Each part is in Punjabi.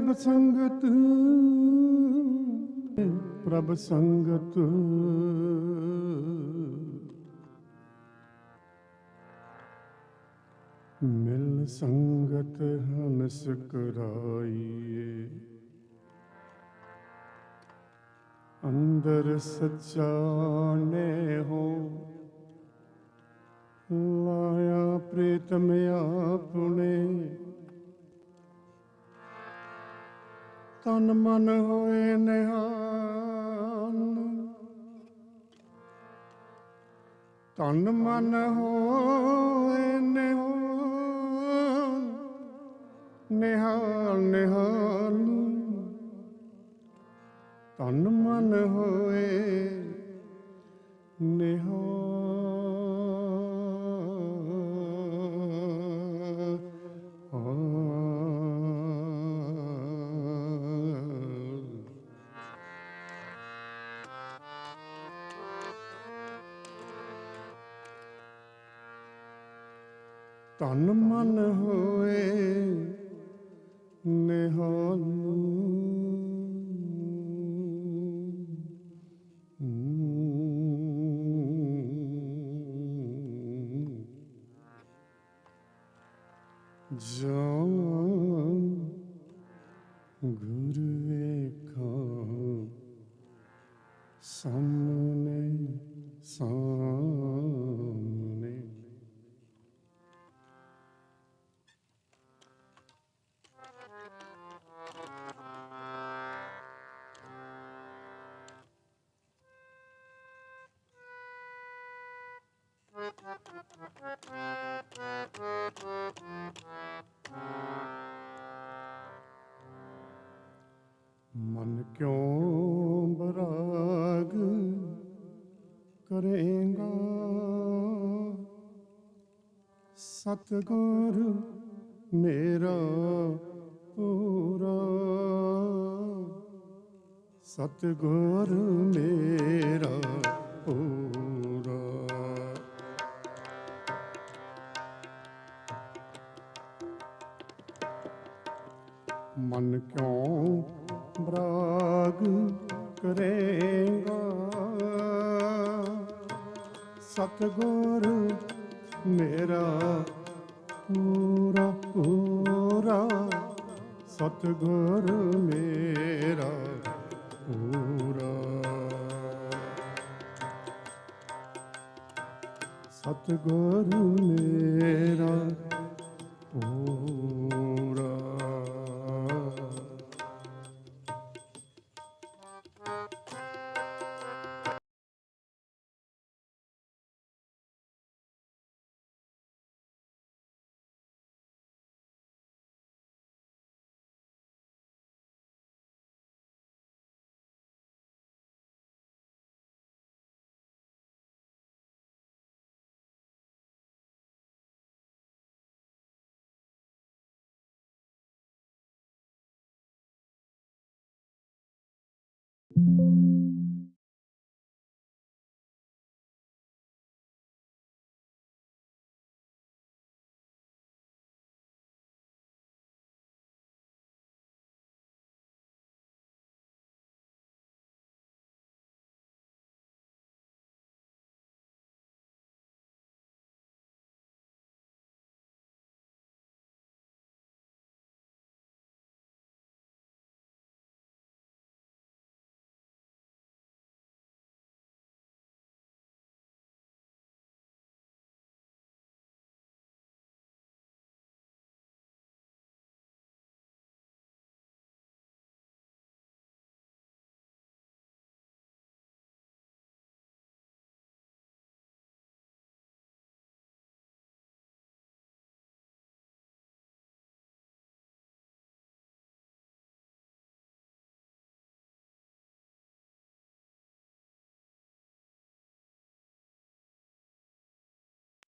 ਪ੍ਰਭ ਸੰਗਤ। ਪ੍ਰਭ ਸੰਗਤ। ਮਿਲ ਸੰਗਤ ਹਨਸ ਕਰਾਈਏ ਅੰਦਰ ਸੱਚਾ ਨੇ ਹੋ। ਲਾਇਆ ਪ੍ਰੀਤਮ ਆਪਣੇ ਤਨ ਮਨ ਹੋਏ ਨਿਹਾਲ ਤਨ ਮਨ ਹੋਏ ਨਿਹਾਲ ਨਿਹਾਲ ਨਿਹਾਲ ਤਨ ਮਨ ਹੋਏ ਨਿਹਾਲ ਤਨ ਮਨ ਹੋਏ ਨਿਹਾਲ ਮਨ ਕਿਉਂ ਬਰਾਗ ਕਰੇਗਾ? ਸਤਗੁਰ ਮੇਰਾ ਪੂਰਾ। ਸਤਗੁਰ ਮੇਰਾ ਪੂਰਾ। ਸਤਗੁਰ ਮੇਰਾ ਪੂਰਾ ਪੂਰਾ ਸਤਗੁਰ ਮੇਰਾ ਪੂਰਾ ਸਤਗੁਰ ਮੇਰਾ ਪੂਰਾ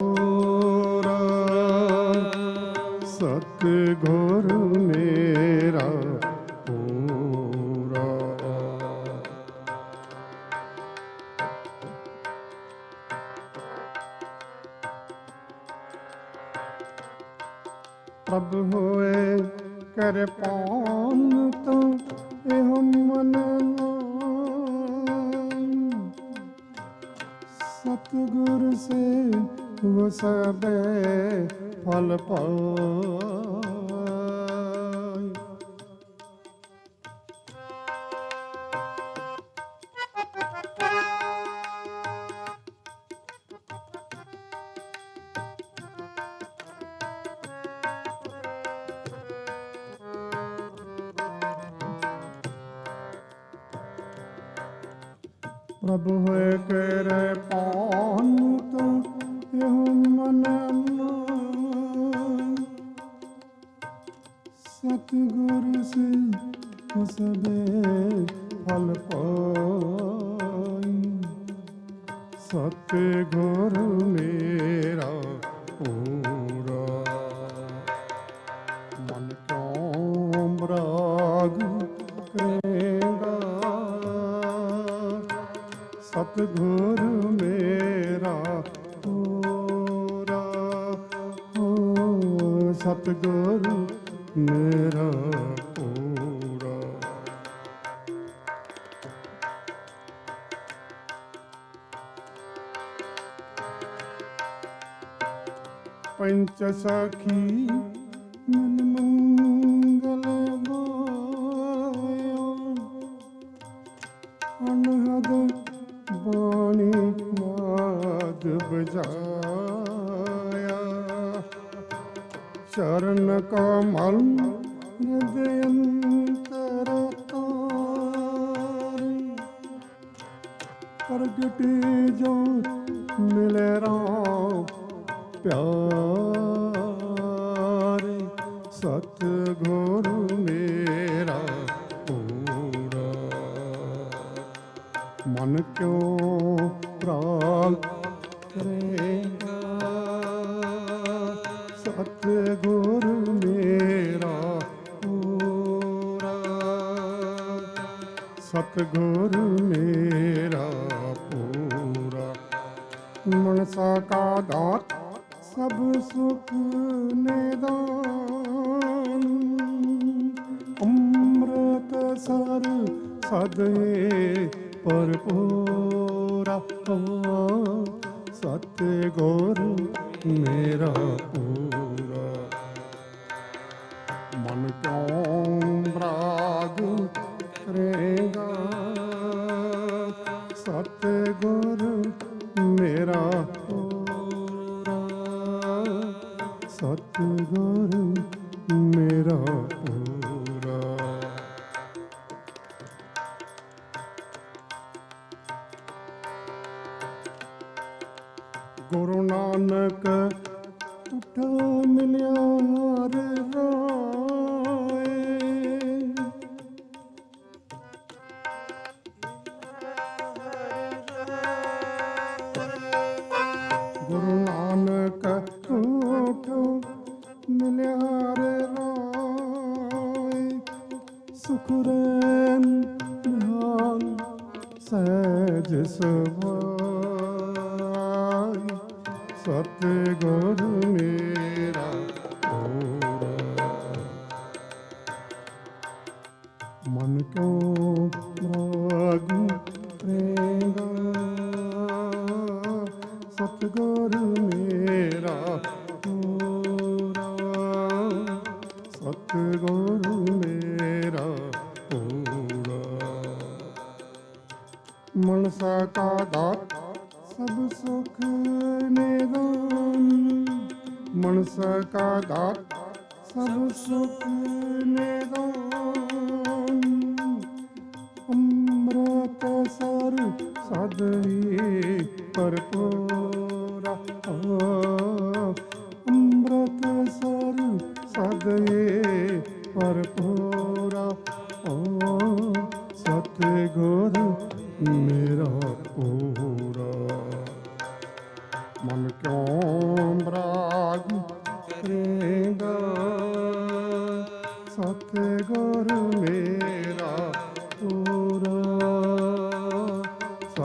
ਪੂਰਾ ਸਤਿਗੁਰ ਸਤਿਗੁਰ ਫਲ ਪਾਈ ਪੂਰਾ। ਮਨ ਕਿਉਂ ਮਰਾਗ ਕਰੇਗਾ। ਸਤਿਗੁਰ ਮੇਰਾ ਪੂਰਾ। ਹੋ ਸਤਿਗੁਰ ਪੰਚ ਸਖੀ, ਮਨ ਮੰਗਲ ਗਾਇਓ। ਅਨਹਦ ਬਾਣੀ ਨਾਦ ਬਜਾਇਆ। ਚਰਨ ਕਮਲ ਹਿਰਦੇ ਅੰਤਰ ਤਾਰੀ। ਪ੍ਰਗਟੀ ਜੋ ਮਿਲੇ ਰਾਮ, ਪਿਆਰੇ ਸਤਿਗੁਰ ਮੇਰਾ ਪੂਰਾ ਮਨ ਕਿਉਂ ਪ੍ਰਾਨ ਕਰੇਗਾ ਸਤਿਗੁਰ ਮੇਰਾ ਪੂਰਾ ਸਤਿਗੁਰ ਮੇਰਾ ਪੂਰਾ ਮਨਸਾ ਕਾ ਦਾਤ ਸਭ ਸੁਖ ਅੰਮ੍ਰਿਤ ਸਰ ਸਦੇ ਪਰਪੂਰਾ ਸਤਿਗੁਰ ਮੇਰਾ ਪੂਰਾ ਮਨਸਾ ਕਾ ਦਾਤ ਸਭ ਸੁਖ ਨਿਦਾਨ ਮਨਸਾ ਕਾ ਦਾਤ ਸਭ ਸੁਖ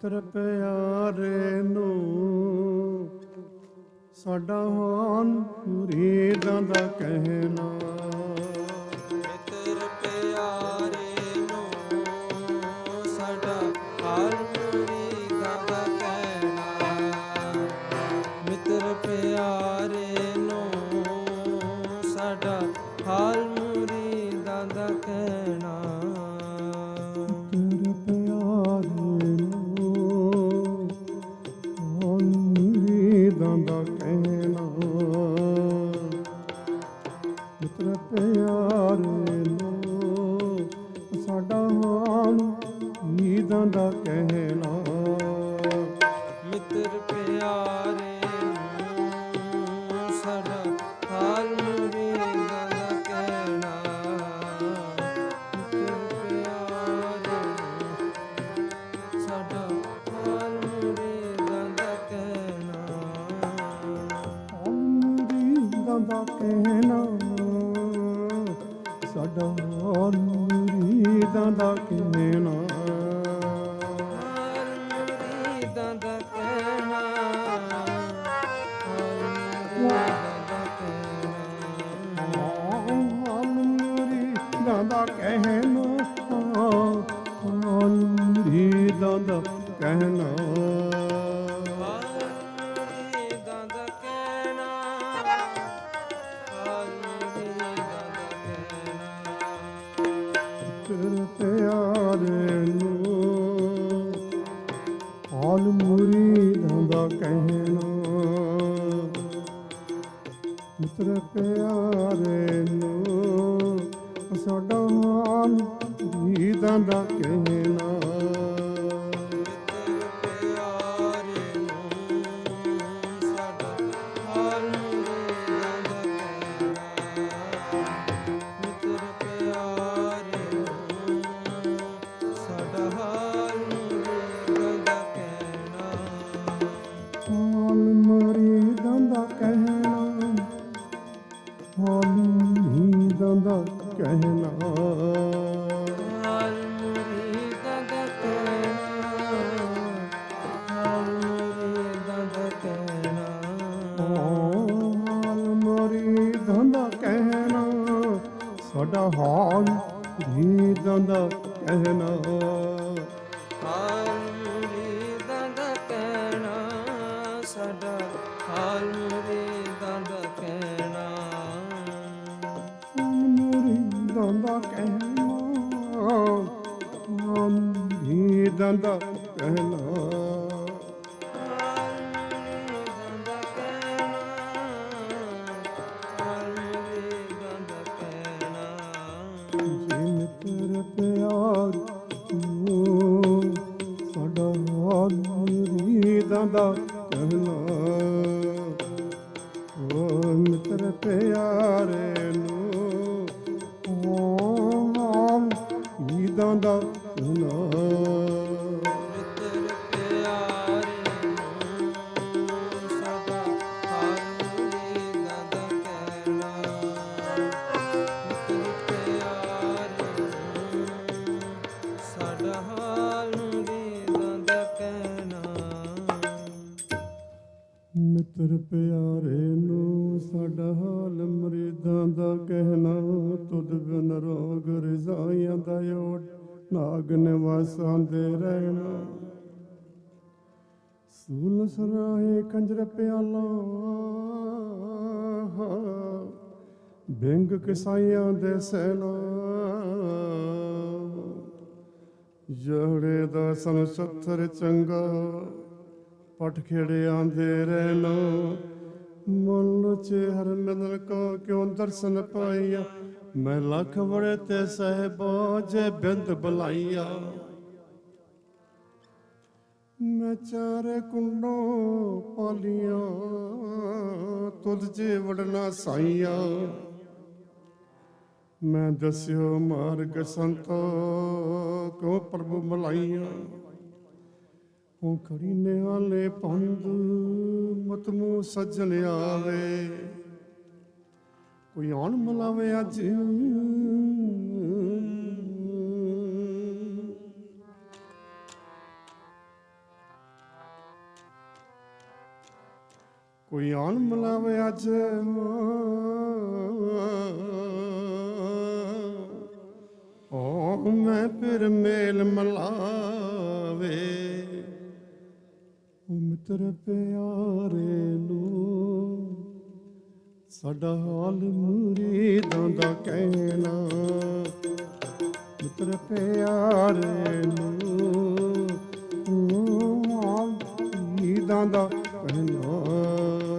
ਪੁੱਤਰ ਪਿਆਰੇ ਨੂੰ ਸਾਡਾ ਹੋਣ ਮੁਰੀਦਾਂ ਦਾ ਕਹੇ ਪਿਆਰੇ ਨੂੰ। ਆਲਮ l'embarque ਸੂਲ ਸਰਾਏ ਕੰਜਰ ਪਿਆਲਾ। ਬੈਂਗ ਕਿਸਾਈਆਂ ਦੇ ਸੈਨਾ ਜਿਹੜੇ ਦਾ ਸਨ ਸੱਤਰ ਚੰਗਾ ਪਟ ਖੇੜੇ ਆਂਦੇ ਰਹਿਣਾ। ਮਨ ਚ ਹਰ ਮਿਲਨ ਕਾ ਕਿਉਂ ਦਰਸ਼ਨ ਪਾਈਆ? ਮੈਂ ਲੱਖ ਵੜੇ ਤੇ ਸਹਿਬਾ ਜੇ ਬਿੰਦ ਬੁਲਾਈਆ। ਮੈਂ ਚਾਰੇ ਕੁੰਡੋਂ ਪਾਲੀਆਂ, ਤੁਧ ਜੇ ਵੜਨਾ ਸਾਈਆਂ। ਮੈਂ ਦੱਸਿਓ ਮਾਰਗ ਸੰਤੋ ਕੋ ਪ੍ਰਭੂ ਮਲਾਈਆਂ? ਉਹ ਖੜੀ ਨੇ ਨਿਹਾਲੇ ਪੰਦ ਮਤਮੂ ਸੱਜਣ ਆਵੇ। ਕੋਈ ਆਣ ਮਲਾਵੇ ਅੱਜ ਕੋਈ ਆਣ ਮਲਾਵੇ ਅੱਜ ਓ ਮੈਂ ਫਿਰ ਮੇਲ ਮਲਾਵੇ। ਓ ਮਿੱਤਰ ਪਿਆਰੇ ਨੂੰ ਸਾਡਾ ਹਾਲ ਮੁਰੀਦਾਂ ਦਾ ਕਹਿਣਾ। ਮਿੱਤਰ ਪਿਆਰੇ ਨੂੰ ਓ ਹਾਲ ਮੁਰੀਦਾਂ ਦਾ ਕਹਿਣਾ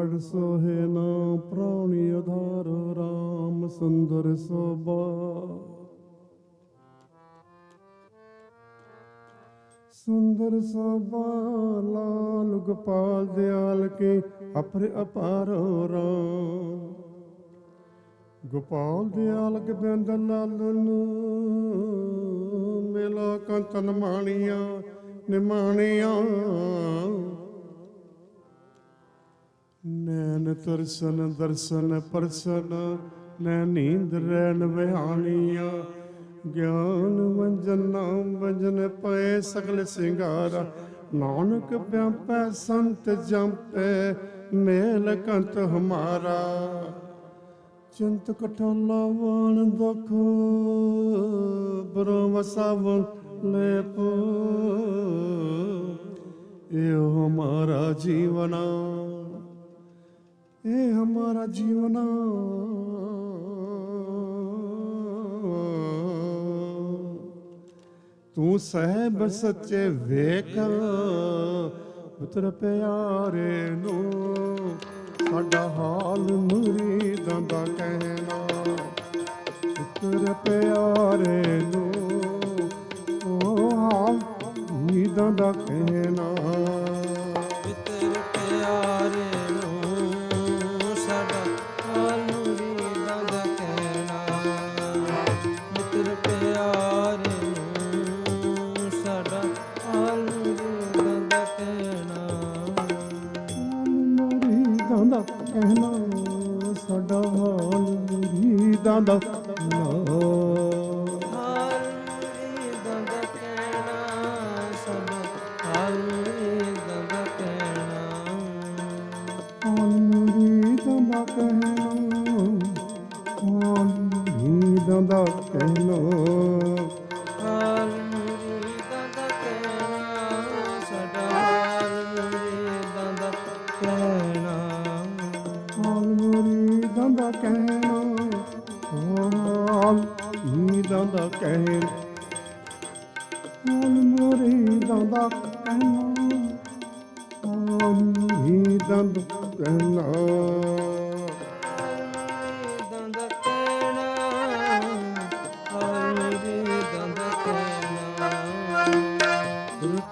ਨਾ ਸੋਹੇ ਨਾ ਪ੍ਰਾਣੀ ਆਧਾਰ ਰਾਮ ਸੁੰਦਰ ਸੋਭਾ। ਸੁੰਦਰ ਸੋਭਾ ਲਾਲ ਗੋਪਾਲ ਦਿਆਲ ਕੇ ਅਪਰ ਅਪਾਰੋ ਰਾਮ। ਗੋਪਾਲ ਦਿਆਲ ਗੋਬਿੰਦ ਲਾਲਨ ਮੇਲਾ ਕੰਤਨ ਮਾਣੀਆਂ ਨਿਮਾਣੀਆਂ। ਨੈਣ ਤਰਸਨ ਦਰਸ਼ਨ ਪਰਸਨ ਨੈ ਨੀਂਦ ਰੈਣ ਵਿਹਾਣੀਆਂ। ਗਿਆਨ ਵੰਜਨ ਨਾਮ ਵੰਜਨ ਪਏ ਸਗਲ ਸਿੰਗਾਰਾ। ਨਾਨਕ ਪਿਆਪੈ, ਸੰਤ ਜੰਪੈ, ਮੇਲ ਕੰਤ ਹਮਾਰਾ। ਚਿੰਤ ਕਟਾਲਾ ਵਾਣ ਦੁਖ ਬਰੋ ਵਸਾਵਨ ਲੈਪ। ਇਹ ਹਮਾਰਾ ਜੀਵਨਾ। ਇਹ ਹਮਾਰਾ ਜੀਵਨਾ। ਤੂੰ ਸਹਿਬ ਸੱਚੇ ਵੇਖ, ਪੁੱਤਰ ਪਿਆਰੇ ਨੂੰ, ਸਾਡਾ ਹਾਲ ਮੁਰੀਦਾਂ ਦਾ ਕਹਿਣਾ। ਪੁੱਤਰ ਪਿਆਰੇ ਨੂੰ, ਉਹ ਹਾਲ ਮੁਰੀਦਾਂ ਦਾ ਕਹਿਣਾ। ਮੁਰੀਦਾਂ ਦਾ ਕਹਿਣਾ ਮਨ ਮੁਰੀਦਾਂ ਦਾ ਕਹਿਣਾ? ਮੁਰੀਦਾਂ ਦਾ ਕਹਿਣਾ?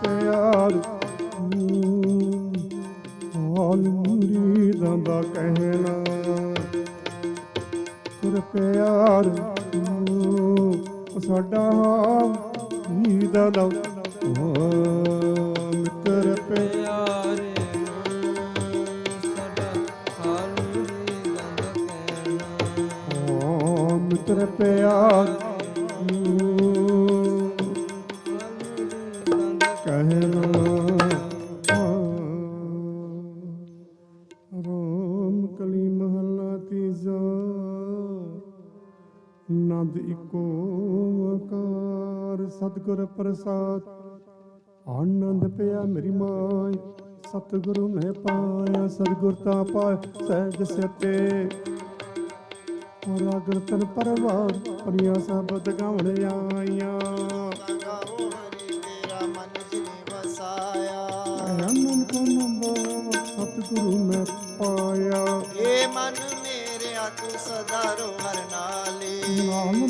ਪਿਆਰ ਹਾਲ ਮੁਰੀਦਾਂ ਦਾ ਕਹਿਣਾ? ਗੁਰ ਪਿਆਰ ਉਹ ਸਾਡਾ ਮੁਰੀਦਾਂ ਦਾ ਮਿੱਤਰ ਪਿਆਰੇ ਮਿੱਤਰ ਪਿਆਰ ਸਤਿਗੁਰ ਪ੍ਰਸਾਦ। ਆਨੰਦ ਪਿਆ ਮੇਰੀ ਮਾਈ, ਸਤਿਗੁਰੂ ਮੈਂ ਪਾਇਆ, ਸਤਿਗੁਰ ਤਾਂ ਪਾਇਆ ਸਹਿਜ ਸਤੇ ਰਾਗਣ ਤਨ ਪਰਵਾਰ, ਪਰੀਆਂ ਸਬਦ ਗਾਵਣ ਆਈਆਂ। ਗਾਓ ਹਰੀ ਤੇਰਾ ਮਨ ਜਿਨੇ ਵਸਾਇਆ ਆਨੰਦ ਕੋ ਨੰਬੋ ਸਤਿਗੁਰੂ ਮੈਂ ਪਾਇਆ। ਏ ਮਨ ਮੇਰਿਆ ਤੂੰ ਸਦਾ ਰੋ ਹਰ ਨਾਲੇ। ਨਾਮ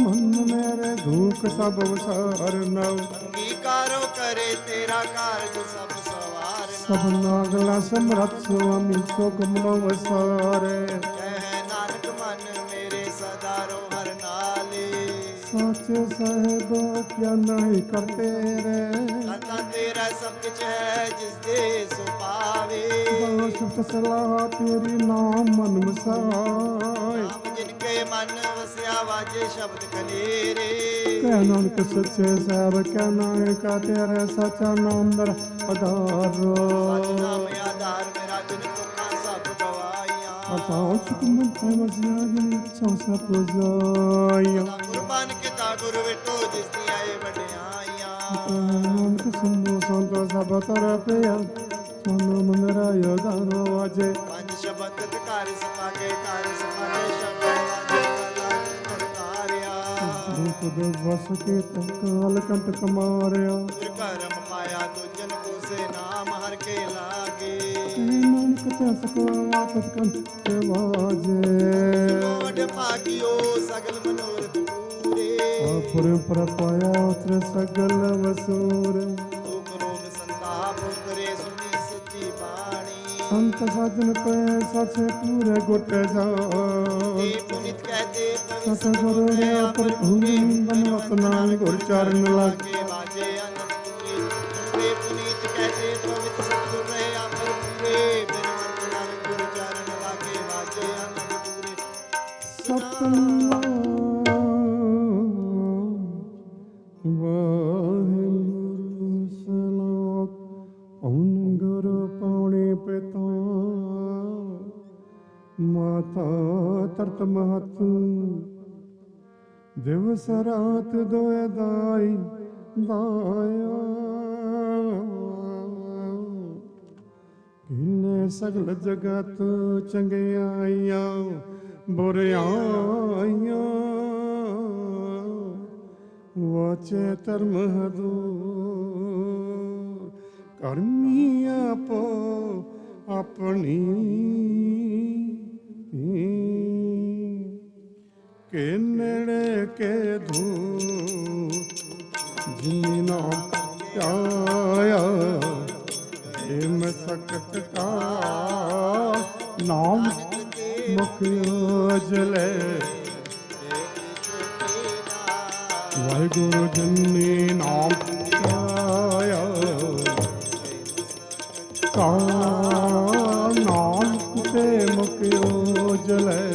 ਮਨ ਮੇਰੇ ਧੂਕ ਸਭ ਵਸਾਰ ਨਵ ਅੰਗੀਕਾਰੋ ਕਰੇ ਤੇਰਾ ਕਾਰਜ ਸਭ ਸਵਾਰਨਾ ਸਭ ਨਾਗਲਾ ਸਮਰਥ ਸੁਆਮੀ ਸੋਕ ਮਨੋ ਵਸਾਰੇ ਕਹਿ ਨਾਨਕ ਮਨ ਮੇਰੇ ਸਦਾ ਰੋ ਹਰ ਨਾਲੇ। ਸਾਚੇ ਸਾਹਿਬ ਕਿਆ ਨਹੀਂ ਕਰਤੇ ਰੇ। ਕਰਤਾ ਤੇਰਾ ਸਭ ਕੁਛ ਹੈ ਜਿਸ ਦੇ ਸੋ ਪਾਵੇ ਦਾਸ ਸਲਾਹ ਤੇਰੀ ਨਾਮ ਮਨ ਵਸਾਏ। ਨਾਮ ਜਿਨ ਕੇ ਮਨ ਵਸਿਆ ਵਾਜੇ ਸ਼ਬਦ ਕਲੇਰੇ। ਕਹਿ ਨਾਨਕ ਸੱਚੇ ਸਾਹਿਬ ਕਹਿ ਨਾਨਕ ਤੇਰੇ ਸੱਚਾ ਨਾਮ ਮੇਰਾ ਆਧਾਰ। ਸਚ ਨਾਮ ਆਧਾਰ ਮੇਰਾ ਜਿਨ ਤੁਕਾਂ ਸਭ ਗਵਾਈਆਂ। ਅਸਾਂ ਵਸਿਆ ਜਿਨ ਕੁਰਬਾਨ ਕੀਤਾ ਗੁਰ ਵਿਟੋ ਜਿਸ ਦੀ ਆਏ ਵਡਿਆਈਆਂ ਨਾਨਕ ਸੁਣੋ ਸੰਤੋ ਸਭ ਤਰ ਪਿਆ ਸੋਨੋ ਮੰਦਰਾ ਯੋਦਾਨੋ ਵਾਜੇ ਪੰਜ ਸ਼ਬਦ ਘਰ ਸਮਾ ਕੇ ਘਰ ਸਮਾ ਕੇ ਸ਼ਬਦ ਵਾਜੇ ਕਲਾ ਕਰਤਾਰਿਆ ਰੂਪ ਦੇ ਵਸ ਕੇ ਤਕਾਲ ਕੰਟਕ ਮਾਰਿਆ ਗੁਰ ਕਰਮ ਪਾਇਆ ਤੁਜਨ ਕੋ ਸੇ ਨਾਮ ਹਰ ਕੇ ਲਾਗੇ ਨਾਨਕ ਤੇ ਸਕਵਾ ਵਾਪਸ ਕੰਟ ਤੇ ਵਾਜੇ ਲੋੜ ਭਾਗਿਓ ਸਗਲ ਮਨੋਰਥ ਪੂਰੇ ਆਪਰ ਉਤਰ ਸਗਲ ਵਸੂਰ। ਦੁਖ ਰੋਗ ਸੰਤਾਪ ਉਤਰੇ ਸੁਣੀ ਸੱਚੀ ਬਾਣੀ ਸੰਤ ਸਾਜਨ ਪੈ ਸਚੇ ਪੂਰੇ ਗੁੱਟੇ ਜਾ ਇਹ ਪੁਨਿਤ ਕਹਤੇ ਸਤ ਗੁਰੂ ਰੇ ਪਰ ਭੂਮੀ ਬਨਵਤ ਨਾਮ ਗੁਰ ਚਰਨ ਲਾਗੇ। ਦਿਵਸ ਰਾਤ ਦੋਇ ਦਾਈ ਦਾਇਆ ਕਿਨੇ ਸਗਲ ਜਗਤ ਚੰਗਿਆਈਆਂ ਬੁਰਿਆਈਆਂ ਵਾਚੇ ਧਰਮ ਹਦੂ, ਕਰਮੀ ਆਪੋ ਆਪਣੀ। ਕੇ ਕੇ ਧੂ ਜਿਨੀ ਨਾਮ ਆਇਆ ਏ ਸਕਤ ਕਾ ਨਾਮ ਮੁਖ ਜਲੇ ਵਾਹਿਗੁਰੂ ਜਨੀ ਨਾਮ ਆਇਆ ਕਾ ਨਾਮ ਤੇ ਮੁਖ ਜਲੇ